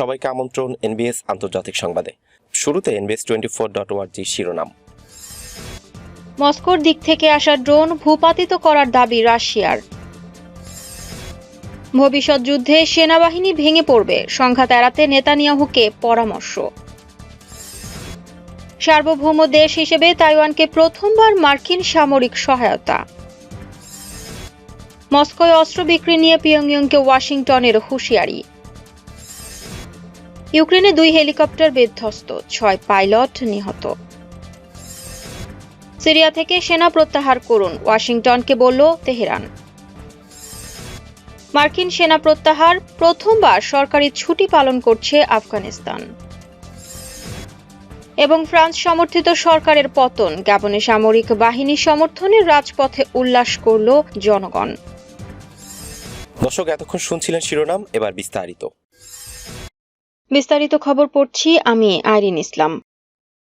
সবাইকে আমন্ত্রণ এনবিএস আন্তর্জাতিক সংবাদে। শুরুতে এনবিএস টোয়েন্টি ফোর ডট ওয়ার্জি শিরোনাম। মস্কোর দিক থেকে আসা ড্রোন ভূপাতিত করার দাবি রাশিয়ার। ভবিষ্যৎ যুদ্ধে সেনাবাহিনী ভেঙে পড়বে, সংঘাত এড়াতে নেতানিয়াহুকে পরামর্শ। সার্বভৌম দেশ হিসেবে তাইওয়ানকে প্রথমবার মার্কিন সামরিক সহায়তা। মস্কোয় অস্ত্র বিক্রি নিয়ে পিয়ংইয়ংকে ওয়াশিংটনের হুঁশিয়ারি। ইউক্রেনে দুই হেলিকপ্টার বিধ্বস্ত, ছয় পাইলট নিহত। সিরিয়া থেকে সেনা প্রত্যাহার করুন, ওয়াশিংটনকে বলল তেহরান। মার্কিন সেনা প্রত্যাহার, প্রথমবার সরকারি ছুটি পালন করছে আফগানিস্তান। এবং ফ্রান্স সমর্থিত সরকারের পতন, গ্যাবনে সামরিক বাহিনী সমর্থনের রাজপথে উল্লাস করল জনগণ। দর্শক, এতক্ষণ শুনছিলেন শিরোনাম, এবার বিস্তারিত। বিস্তারিত খবর পড়ছি আমি আইরিন ইসলাম।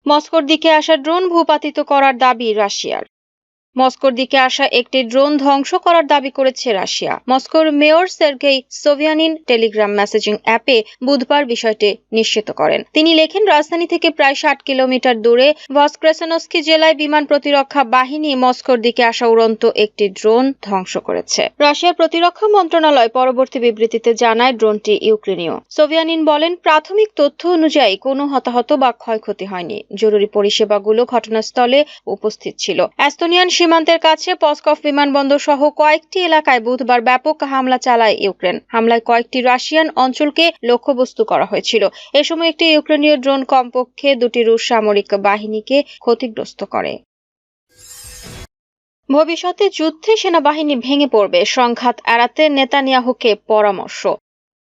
মস্কোর দিকে আসা ড্রোন ভূপাতিত করার দাবি রাশিয়ার। মস্কোর দিকে আসা একটি ড্রোন ধ্বংস করার দাবি করেছে রাশিয়া। মস্কোর mayor Sergei Sobyanin Telegram messaging অ্যাপে বুধবার বিষয়টি নিশ্চিত করেন। তিনি লেখেন, রাজধানী থেকে প্রায় ষাট কিলোমিটার দূরে ভস্ক্রেসনস্কি জেলায় বিমান প্রতিরক্ষা বাহিনী মস্কোর দিকে আসা উড়ন্ত একটি ড্রোন ধ্বংস করেছে। রাশিয়ার প্রতিরক্ষা মন্ত্রণালয় পরবর্তী বিবৃতিতে জানায়, ড্রোনটি ইউক্রেনীয়। সোভিয়ানিন বলেন, প্রাথমিক তথ্য অনুযায়ী কোনো হতাহত বা ক্ষয়ক্ষতি হয়নি। জরুরি পরিষেবাগুলো ঘটনাস্থলে উপস্থিত ছিল। অ্যাস্তোনিয়ান সীমান্তের কাছে পসকফ বিমানবন্দর সহ কয়েকটি এলাকায় বুধবার ব্যাপক হামলা চালায় ইউক্রেন। হামলায় কয়েকটি রাশিয়ান অঞ্চলকে লক্ষ্যবস্তু করা হয়েছিল। এ সময় একটি ইউক্রেনীয় ড্রোন কমপক্ষে দুটি রুশ সামরিক বাহিনীকে ক্ষতিগ্রস্ত করে। ভবিষ্যতে যুদ্ধে সেনাবাহিনী ভেঙে পড়বে, সংঘাত এড়াতে নেতানিয়াহুকে পরামর্শ।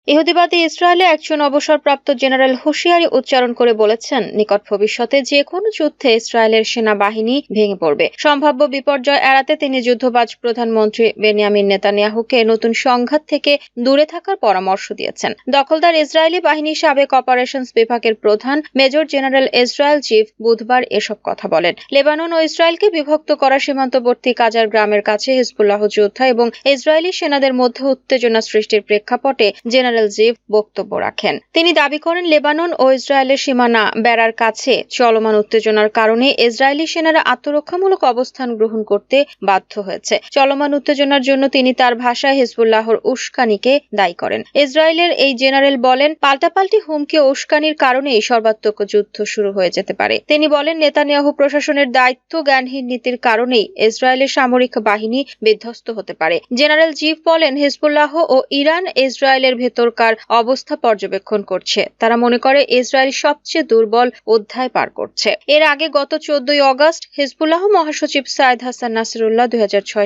ইহুদিবাদী ইসরায়েলে একজন অবসরপ্রাপ্ত জেনারেল হুঁশিয়ারি উচ্চারণ করে বলেছেন, নিকট ভবিষ্যতে যে কোনো যুদ্ধে ইসরায়েলের সেনাবাহিনী ভেঙে পড়বে। সম্ভাব্য বিপর্যয় এড়াতে তিনি যুদ্ধবাজ প্রধানমন্ত্রী বেনিয়ামিন নেতানিয়াহুকে নতুন সংঘাত থেকে দূরে থাকার পরামর্শ দিয়েছেন। দখলদার ইসরায়েলি বাহিনীর সাবেক অপারেশনস বিভাগের প্রধান মেজর জেনারেল ইসরায়েল চিফ বুধবার এসব কথা বলেন। লেবানন ও ইসরায়েলকে বিভক্ত করা সীমান্তবর্তী কাজার গ্রামের কাছে হিজবুল্লাহ যোদ্ধা এবং ইসরায়েলি সেনাদের মধ্যে উত্তেজনা সৃষ্টির প্রেক্ষাপটে জেনারেল জিভ বক্তব্য রাখেন। তিনি দাবি করেন, লেবানন ও ইসরায়েলের সীমানা বেড়ার কাছে চলমান উত্তেজনার কারণে ইসরায়েলি সেনারা আত্মরক্ষামূলক অবস্থান গ্রহণ করতে বাধ্য হয়েছে। চলমান উত্তেজনার জন্য তিনি তার ভাষায় হিজবুল্লাহর উস্কানিকে দায়ী করেন। ইসরায়েলের এই জেনারেল বলেন, পাল্টাপাল্টি হুমকি উস্কানির কারণেই সর্বাত্মক যুদ্ধ শুরু হয়ে যেতে পারে। তিনি বলেন, নেতানিয়াহু প্রশাসনের দায়িত্ব জ্ঞানহীন নীতির কারণেই ইসরায়েলের সামরিক বাহিনী বিধ্বস্ত হতে পারে। জেনারেল জিফ বলেন, হিজবুল্লাহ ও ইরান ইসরায়েলের ভেতরকার অবস্থা পর্যবেক্ষণ করছে। তারা মনে করে ইসরায়েল সবচেয়ে দুর্বল অধ্যায় পার করছে। এর আগে গত চোদ্দই অগস্ট হিজবুল্লাহ মহাসচিব সাইদ হাসান নাসিরুল্লাহ দুই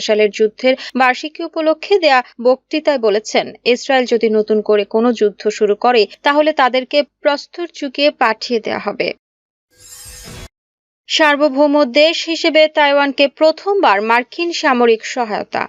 সালের যুদ্ধের বার্ষিকী উপলক্ষে দেয়া বক্তৃতায় বলেছেন, ইসরায়েল যদি নতুন করে কোনো যুদ্ধ শুরু করে, তাহলে তাদেরকে প্রস্তর চুকিয়ে পাঠিয়ে দেয়া হবে। সার্বভৌম দেশ হিসেবে তাইওয়ানকে প্রথমবার মার্কিন সামরিক সহায়তা।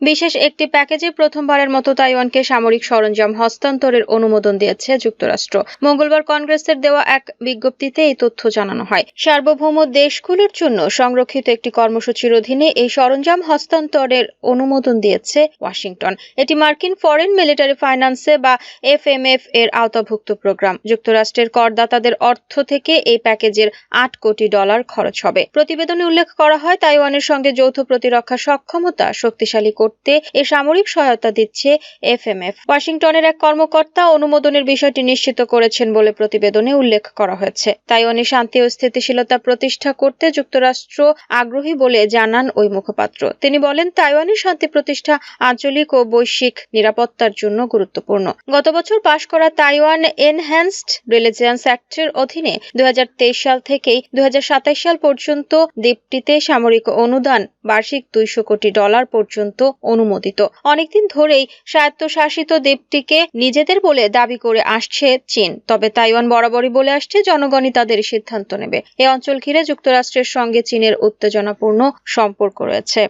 বিশেষ একটি প্যাকেজে প্রথমবারের মতো তাইওয়ানকে সামরিক সরঞ্জাম হস্তান্তরের অনুমোদন দিয়েছে যুক্তরাষ্ট্র। মঙ্গলবার কংগ্রেসের দেওয়া এক বিজ্ঞপ্তিতে এই তথ্য জানানো হয়। সার্বভৌম দেশগুলোর জন্য সংরক্ষিত একটি কর্মসূচির অধীনে এই সরঞ্জাম হস্তান্তরের অনুমোদন দিয়েছে ওয়াশিংটন। এটি মার্কিন ফরেন মিলিটারি ফাইন্যান্সে বা এফএমএফ এর আওতাভুক্ত প্রোগ্রাম। যুক্তরাষ্ট্রের করদাতাদের অর্থ থেকে এই প্যাকেজের আট কোটি ডলার খরচ হবে। প্রতিবেদনে উল্লেখ করা হয়, তাইওয়ানের সঙ্গে যৌথ প্রতিরক্ষা সক্ষমতা শক্তিশালী করতে এ সামরিক সহায়তা দিচ্ছে এফএমএফ। ওয়াশিংটনের এক কর্মকর্তা অনুমোদনের বিষয়টি নিশ্চিত করেছেন বলে প্রতিবেদনে উল্লেখ করা হয়েছে। তাইওয়ানে শান্তি ও স্থিতিশীলতা প্রতিষ্ঠা করতে যুক্তরাষ্ট্র আগ্রহী বলে জানান ওই মুখপাত্র। তিনি বলেন তাইওয়ানের শান্তি প্রতিষ্ঠা আঞ্চলিক ও বৈশ্বিক নিরাপত্তার জন্য গুরুত্বপূর্ণ। গত বছর পাশ করা তাইওয়ান এনহ্যান্সড রিলিজিয়ান্স অ্যাক্টের অধীনে দুই হাজার তেইশ সাল থেকেই দুই হাজার সাতাশ সাল পর্যন্ত দ্বীপটিতে সামরিক অনুদান বার্ষিক দুইশো কোটি ডলার পর্যন্ত অনুমোদিত। অনেকদিন ধরেই স্বায়ত্তশাসিত দ্বীপটিকে নিজেদের বলে দাবি করে আসছে চীন। তবে তাইওয়ান বরাবরই বলে আসছে, জনগণই তাদের সিদ্ধান্ত নেবে। এ অঞ্চল ঘিরে যুক্তরাষ্ট্রের সঙ্গে চীনের উত্তেজনাপূর্ণ সম্পর্ক রয়েছে।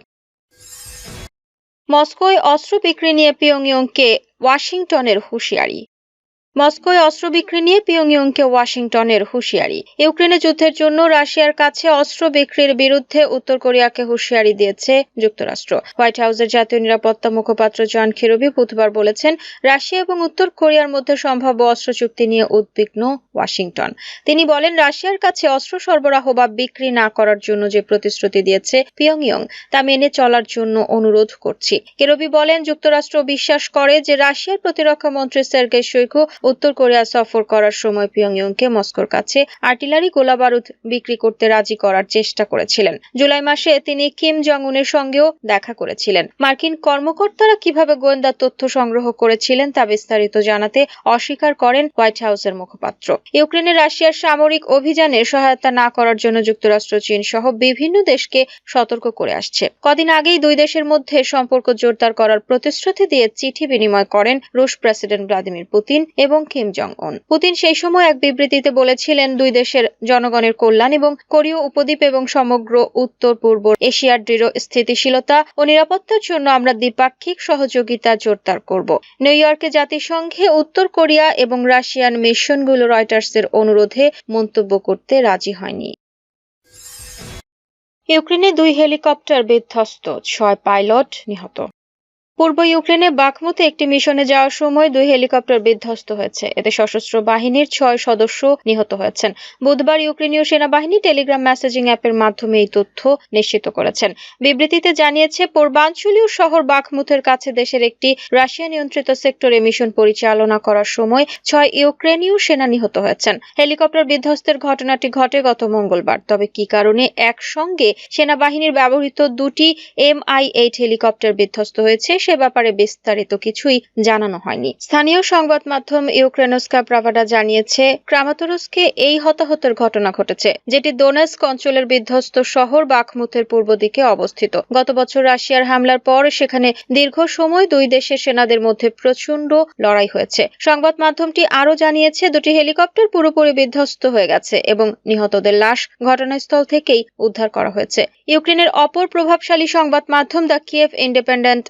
মস্কোয় অস্ত্র বিক্রি নিয়ে পিয়ংইয়ংকে ওয়াশিংটনের হুঁশিয়ারি। মস্কোয় অস্ত্র বিক্রি নিয়ে পিয়ংইয়ংকে ওয়াশিংটনের হুঁশিয়ারি। ইউক্রেনে যুদ্ধের জন্য রাশিয়ার কাছে অস্ত্র বিক্রির বিরুদ্ধে উত্তর কোরিয়াকে হুঁশিয়ারি দিয়েছে যুক্তরাষ্ট্র। হোয়াইট হাউসের জাতীয় নিরাপত্তা মুখপাত্র জন খিরবি বুধবার বলেছেন, রাশিয়া এবং উত্তর কোরিয়ার মধ্যে সম্ভাব্য অস্ত্র চুক্তি নিয়ে উদ্বিগ্ন ওয়াশিংটন। তিনি বলেন, রাশিয়ার কাছে অস্ত্র সরবরাহ বা বিক্রি না করার জন্য যে প্রতিশ্রুতি দিয়েছে পিয়ংইয়ং, তা মেনে চলার জন্য অনুরোধ করছি। কেরবি বলেন, যুক্তরাষ্ট্র বিশ্বাস করে যে রাশিয়ার প্রতিরক্ষা মন্ত্রী সের্গেই শৈকু উত্তর কোরিয়া সফর করার সময় পিয়ংইয়ংকে মস্কোর কাছে আর্টিলারি গোলাবারুদ বিক্রি করতে রাজি করার চেষ্টা করেছিলেন। জুলাই মাসে তিনি কিম জং উনের সঙ্গেও দেখা করেছিলেন। মার্কিন কর্মকর্তারা কীভাবে গোয়েন্দা তথ্য সংগ্রহ করেছিলেন তা বিস্তারিত জানাতে অস্বীকার করেন হোয়াইট হাউসের মুখপাত্র। ইউক্রেনে রাশিয়ার সামরিক অভিযানে সহায়তা না করার জন্য যুক্তরাষ্ট্র, চীন সহ বিভিন্ন দেশকে সতর্ক করে আসছে। কদিন আগেই দুই দেশের মধ্যে সম্পর্ক জোরদার করার প্রতিশ্রুতি দিয়ে চিঠি বিনিময় করেন রুশ প্রেসিডেন্ট ভ্লাদিমির পুতিন এবং কিম জং উন পুতিন সেই সময় এক বিবৃতিতে বলেছিলেন, দুই দেশের জনগণের কল্যাণ এবং কোরীয় উপদ্বীপ এবং সমগ্র উত্তর পূর্ব এশিয়ার দৃঢ় স্থিতিশীলতা ও নিরাপত্তার জন্য আমরা দ্বিপাক্ষিক সহযোগিতা জোরদার করব। নিউ ইয়র্কে জাতিসংঘে উত্তর কোরিয়া এবং রাশিয়ান মিশনগুলো রয়টার্সের অনুরোধে মন্তব্য করতে রাজি হয়নি। ইউক্রেনে দুই হেলিকপ্টার বিধ্বস্ত, ছয় পাইলট নিহত। পূর্ব ইউক্রেনে বাখমুতে একটি মিশনে যাওয়ার সময় দুই হেলিকপ্টার বিধ্বস্ত হয়েছে। এতে সশস্ত্র বাহিনীর ছয় সদস্য নিহত হয়েছেন। বুধবার ইউক্রেনীয় সেনাবাহিনী টেলিগ্রাম মেসেজিং অ্যাপের মাধ্যমে এই তথ্য নিশ্চিত করেছেন। বিবৃতিতে জানিয়েছে, পূর্বাঞ্চলীয় শহর বাখমুতের কাছে দেশের একটি রাশিয়া নিয়ন্ত্রিত সেক্টরে মিশন পরিচালনা করার সময় ছয় ইউক্রেনীয় সেনা নিহত হয়েছেন। হেলিকপ্টার বিধ্বস্তের ঘটনাটি ঘটে গত মঙ্গলবার। তবে কি কারণে একসঙ্গে সেনাবাহিনীর ব্যবহৃত দুটি এম আই এইট হেলিকপ্টার বিধ্বস্ত হয়েছে সে ব্যাপারে বিস্তারিত কিছুই জানানো হয়নি। স্থানীয় সংবাদ মাধ্যম ইউক্রেনস্কা প্রাভাডা জানিয়েছে ক্রামাতরস্কে এই হতাহতের ঘটনা ঘটেছে, যেটি দোনেস্ক অঞ্চলের বিধ্বস্ত শহর বাখমুতের পূর্ব দিকে অবস্থিত। গত বছর রাশিয়ার হামলার পর সেখানে দীর্ঘ সময় দুই দেশের সেনাদের মধ্যে প্রচণ্ড লড়াই হয়েছে। সংবাদ মাধ্যমটি আরও জানিয়েছে, দুটি হেলিকপ্টার পুরোপুরি বিধ্বস্ত হয়ে গেছে এবং নিহতদের লাশ ঘটনাস্থল থেকেই উদ্ধার করা হয়েছে। ইউক্রেনের অপর প্রভাবশালী সংবাদ মাধ্যম দ্য কিয়েভ ইন্ডিপেন্ডেন্ট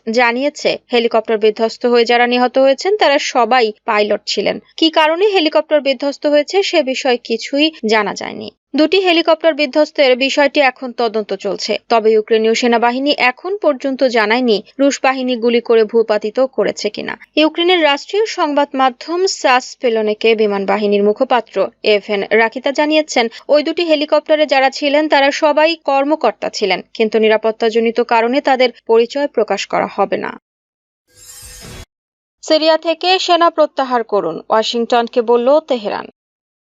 জানিয়েছে, হেলিকপ্টার বিধ্বস্ত হয়ে যারা নিহত হয়েছেন তারা সবাই পাইলট ছিলেন। কি কারণে হেলিকপ্টার বিধ্বস্ত হয়েছে সে বিষয়ে কিছুই জানা যায়নি। দুটি হেলিকপ্টার বিধ্বস্তের বিষয়টি এখন তদন্ত চলছে। তবে ইউক্রেনীয় সেনাবাহিনী এখন পর্যন্ত জানায়নি রুশ বাহিনী গুলি করে ভূপাতিত করেছে কিনা। ইউক্রেনের রাষ্ট্রীয় সংবাদ মাধ্যম সাস পেলনেকে বিমান বাহিনীর মুখপাত্র এভেন রাকিতা জানিয়েছেন, ওই দুটি হেলিকপ্টারে যারা ছিলেন তারা সবাই কর্মকর্তা ছিলেন, কিন্তু নিরাপত্তাজনিত কারণে তাদের পরিচয় প্রকাশ করা হবে না। সিরিয়া থেকে সেনা প্রত্যাহার করুন, ওয়াশিংটনকে বলল তেহরান।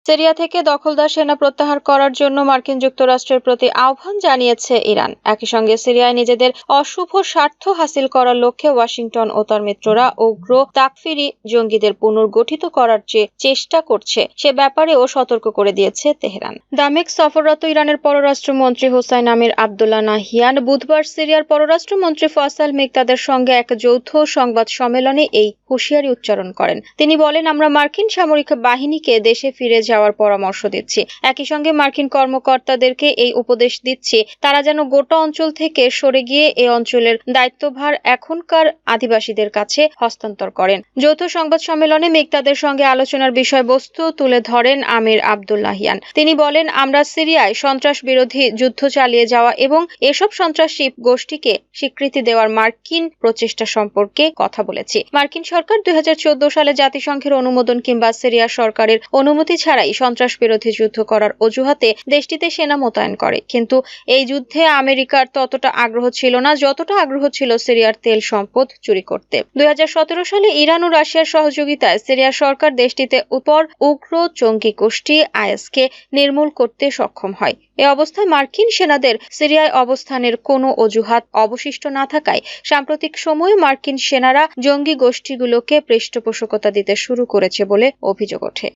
সিরিয়া থেকে দখলদার সেনা প্রত্যাহার করার জন্য মার্কিন যুক্তরাষ্ট্রের প্রতি আহ্বান জানিয়েছে ইরান। একই সঙ্গে সিরিয়ায় নিজেদের অশুভ স্বার্থ হাসিল করার লক্ষ্যে ওয়াশিংটন ও তার মিত্ররা উগ্র তাকফিরি জঙ্গিদের পুনর্গঠিত করার যে চেষ্টা করছে, সে ব্যাপারেও সতর্ক করে দিয়েছে তেহরান। দামেক সফররত ইরানের পররাষ্ট্রমন্ত্রী হোসাইন আমির আবদুল্লাহ নাহিয়ান বুধবার সিরিয়ার পররাষ্ট্রমন্ত্রী ফয়সাল মিকদাদের সঙ্গে এক যৌথ সংবাদ সম্মেলনে এই হুঁশিয়ারি উচ্চারণ করেন। তিনি বলেন, আমরা মার্কিন সামরিক বাহিনীকে দেশে ফিরে যাওয়ার পরামর্শ দিচ্ছি। একই সঙ্গে মার্কিন কর্মকর্তাদেরকে এই উপদেশ দিচ্ছি। তারা যেন গোটা অঞ্চল থেকে সরে গিয়ে এই অঞ্চলের দায়িত্বভার এখনকার আদিবাসীদের কাছে হস্তান্তর করেন। যৌথ সংবাদ সম্মেলনে মিকদাদের সঙ্গে আলোচনার বিষয়বস্তু তুলে ধরেন আমির আবদুল্লাহিয়ান তিনি বলেন, আমরা সিরিয়ায় সন্ত্রাস বিরোধী যুদ্ধ চালিয়ে যাওয়া এবং এসব সন্ত্রাসী গোষ্ঠীকে স্বীকৃতি দেওয়ার মার্কিন প্রচেষ্টা সম্পর্কে কথা বলেছি। মার্কিন সরকার দুই হাজার চোদ্দ সালে জাতিসংঘের অনুমোদন কিংবা সিরিয়া সরকারের অনুমতি ছাড়াই সন্ত্রাস বিরোধী যুদ্ধ করার অজুহাতে দেশটিতে সেনা মোতায়েন করে। কিন্তু এই যুদ্ধে আমেরিকার ততটা আগ্রহ ছিল না, যতটা আগ্রহ ছিল সিরিয়ার তেল সম্পদ চুরি করতে। দুই হাজার সতেরো সালে ইরান ও রাশিয়ার সহযোগিতায় সিরিয়া সরকার দেশটিতে উপর উগ্র জঙ্গি গোষ্ঠী আইএসকে নির্মূল করতে সক্ষম হয়। এ অবস্থায় মার্কিন সেনাদের সিরিয়ায় অবস্থানের কোনো অজুহাত অবশিষ্ট না থাকায় সাম্প্রতিক সময়ে মার্কিন সেনারা জঙ্গি গোষ্ঠীগুলোকে পৃষ্ঠপোষকতা দিতে শুরু করেছে বলে অভিযোগ ওঠে।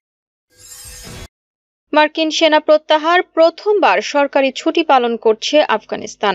মার্কিন সেনা প্রত্যাহার প্রথমবার সরকারি ছুটি পালন করছে আফগানিস্তান।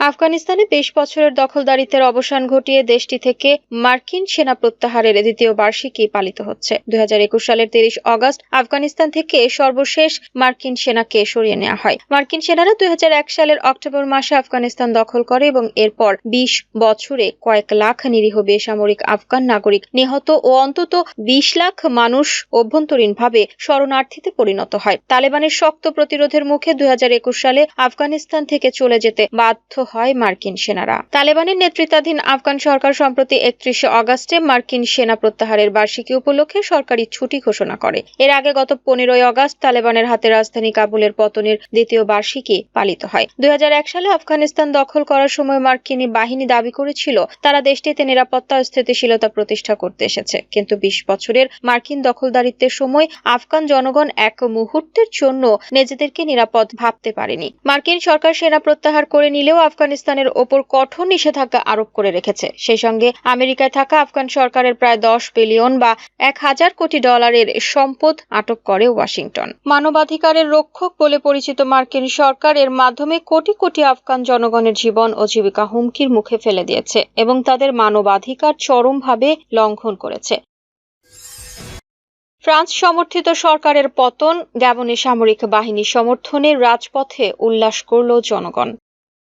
আফগানিস্তানে বেশ বছরের দখলদারিত্বের অবসান ঘটিয়ে দেশটি থেকে মার্কিন সেনা প্রত্যাহারের দ্বিতীয় বার্ষিকী পালিত হচ্ছে। দুই হাজার একুশ সালের তিরিশ অগস্ট আফগানিস্তান থেকে সর্বশেষ মার্কিন সেনাকে সরিয়ে নেওয়া হয়। মার্কিন সেনারা দুই হাজার এক সালের অক্টোবর মাসে আফগানিস্তান দখল করে এবং এরপর বিশ বছরে কয়েক লাখ নিরীহ বেসামরিক আফগান নাগরিক নিহত ও অন্তত বিশ লাখ মানুষ অভ্যন্তরীণভাবে শরণার্থীতে পরিণত হয়। তালেবানের শক্ত প্রতিরোধের মুখে দুই হাজার একুশ সালে আফগানিস্তান থেকে চলে যেতে বাধ্য হয় মার্কিন সেনারা। তালেবানের নেতৃত্বাধীন আফগান সরকার সম্প্রতি একত্রিশে অগাস্টে মার্কিন সেনা প্রত্যাহারের বার্ষিকী উপলক্ষে সরকারি ছুটি ঘোষণা করে। এর আগে গত পনেরোই অগাস্ট তালেবানের হাতে রাজধানী কাবুলের পতনের দ্বিতীয় বার্ষিকী পালিত হয়। দুই সালে আফগানিস্তান দখল করার সময় মার্কিনী বাহিনী দাবি করেছিল, তারা দেশটিতে নিরাপত্তা স্থিতিশীলতা প্রতিষ্ঠা করতে এসেছে। কিন্তু বিশ বছরের মার্কিন দখলদারিত্বের সময় আফগান জনগণ এক মুহূর্তের জন্য নিজেদেরকে নিরাপদ ভাবতে পারেনি। মার্কিন সরকার সেনা প্রত্যাহার করে নিলেও আফগানিস্তানের ওপর কঠোর নিষেধাজ্ঞা আরোপ করে রেখেছে। সেই সঙ্গে আমেরিকায় থাকা আফগান সরকারের প্রায় দশ বিলিয়ন বা এক হাজার কোটি ডলারের সম্পদ আটক করে ওয়াশিংটন। মানবাধিকারের রক্ষক বলে পরিচিত মার্কিন সরকার এর মাধ্যমে কোটি কোটি আফগান জনগণের জীবন ও জীবিকা হুমকির মুখে ফেলে দিয়েছে এবং তাদের মানবাধিকার চরমভাবে লঙ্ঘন করেছে। ফ্রান্স সমর্থিত সরকারের পতন গ্যাবনে সামরিক বাহিনী সমর্থনে রাজপথে উল্লাস করল জনগণ।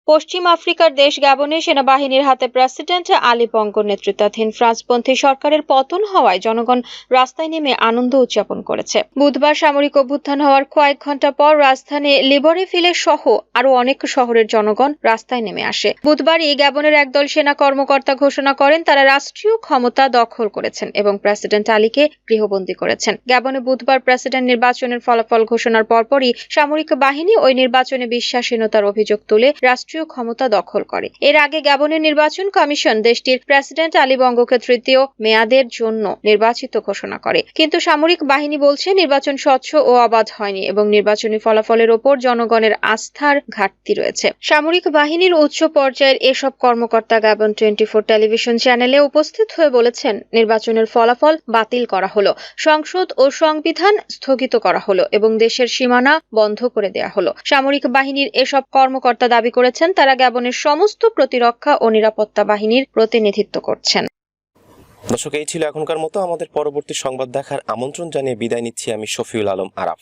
পশ্চিম আফ্রিকার দেশ গ্যাবনে সেনাবাহিনীর হাতে প্রেসিডেন্ট আলী বঙ্গোর নেতৃত্বাধীন ফ্রান্সপন্থী সরকারের পতন হওয়ায় জনগণ রাস্তায় নেমে আনন্দ উদযাপন করেছে। বুধবার সামরিক অভ্যুত্থান হওয়ার কয়েক ঘণ্টা পর রাজধানী লিবরেফিলে সহ আরও অনেক শহরের জনগণ রাস্তায় নেমে আসে। বুধবারই গ্যাবনের একদল সেনা কর্মকর্তা ঘোষণা করেন, তারা রাষ্ট্রীয় ক্ষমতা দখল করেছেন এবং প্রেসিডেন্ট আলীকে গৃহবন্দী করেছেন। গ্যাবনে বুধবার প্রেসিডেন্ট নির্বাচনের ফলাফল ঘোষণার পরপরই সামরিক বাহিনী ওই নির্বাচনে বিশ্বাসহীনতার অভিযোগ তুলে রাষ্ট্রীয় ক্ষমতা দখল করে। এর আগে গ্যাবনের নির্বাচন কমিশন দেশটির প্রেসিডেন্ট আলী বঙ্গকে তৃতীয় মেয়াদের জন্য নির্বাচিত ঘোষণা করে। কিন্তু সামরিক বাহিনী বলছে, নির্বাচন স্বচ্ছ ও অবাধ হয়নি এবং নির্বাচনী ফলাফলের ওপর জনগণের আস্থার ঘাটতি রয়েছে। সামরিক বাহিনীর উচ্চ পর্যায়ের এসব কর্মকর্তা গ্যাবন টোয়েন্টি ফোর টেলিভিশন চ্যানেলে উপস্থিত হয়ে বলেছেন, নির্বাচনের ফলাফল বাতিল করা হলো, সংসদ ও সংবিধান স্থগিত করা হলো এবং দেশের সীমানা বন্ধ করে দেয়া হলো। সামরিক বাহিনীর এসব কর্মকর্তা দাবি করেছেন তারা গ্যাবনের সমস্ত প্রতিরক্ষা ও নিরাপত্তা বাহিনীর প্রতিনিধিত্ব করছেন। দর্শক, এই ছিল এখনকার মতো। আমাদের পরবর্তী সংবাদ দেখার আমন্ত্রণ জানিয়ে বিদায় নিচ্ছি আমি শফিউল আলম আরাফ।